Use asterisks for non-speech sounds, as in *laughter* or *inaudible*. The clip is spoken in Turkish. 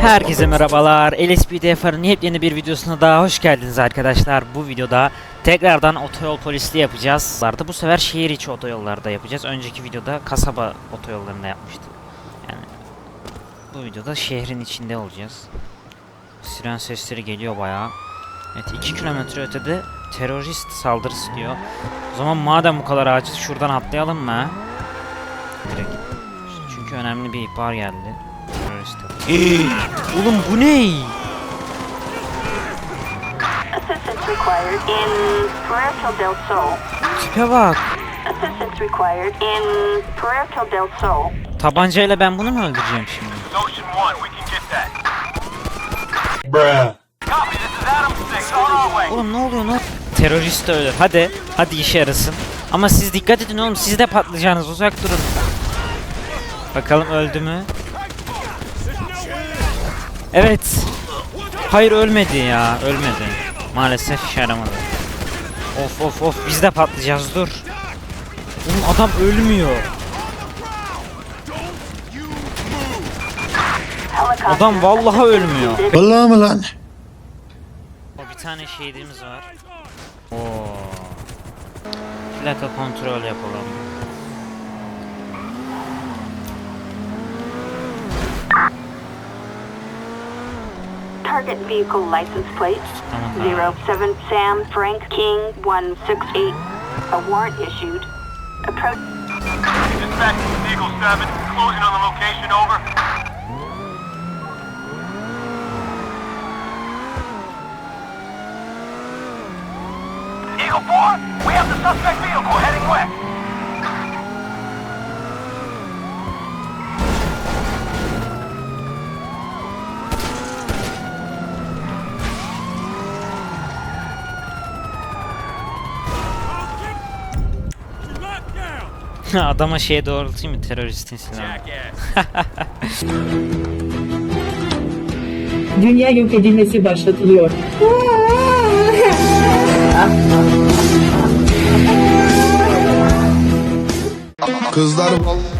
Herkese merhabalar. LSPD FR'ın yepyeni bir videosuna daha hoş geldiniz arkadaşlar. Bu videoda tekrardan otoyol polisliği yapacağız. Bu sefer şehir içi otoyollarda yapacağız. Önceki videoda kasaba otoyollarında yapmıştık. Yani bu videoda şehrin içinde olacağız. Siren sesleri geliyor bayağı. Evet 2 kilometre ötede terörist saldırısı diyor. O zaman madem bu kadar acil şuradan atlayalım mı? Direkt. Çünkü önemli bir ihbar geldi. Terörist *gasps* Oğlum bu ne? Tipe bak. Tabancayla ben bunu mu öldüreceğim şimdi? Ocean 1, we can get that. Bruh. Copy, this is Adam 6, on our way. Oğlum ne oluyor ne? Terörist öldür. Hadi. Hadi işe yarasın. Ama siz dikkat edin oğlum. Siz de patlayacaksınız. Uzak durun. Bakalım öldü mü? Evet. Hayır ölmedi ya. Ölmedi. Maalesef işe yaramadı. Of of of. Biz de patlayacağız. Dur. Oğlum adam ölmüyor. Adam vallahi ölmüyor. Vallahi mı lan? O bir tane şehidimiz var. Oo. Plaka kontrol yapalım. Target vehicle license plate Tamam. 07 Sam Frank King 168. A warrant issued. Approach. Dispatch to Eagle 7, closing on the location, over. 4, we have the suspect vehicle heading west. *laughs* Adama şeye doğrultayım mı teröristin silahını? Dünya yok edilmesi başlatılıyor. Kızlar vallahi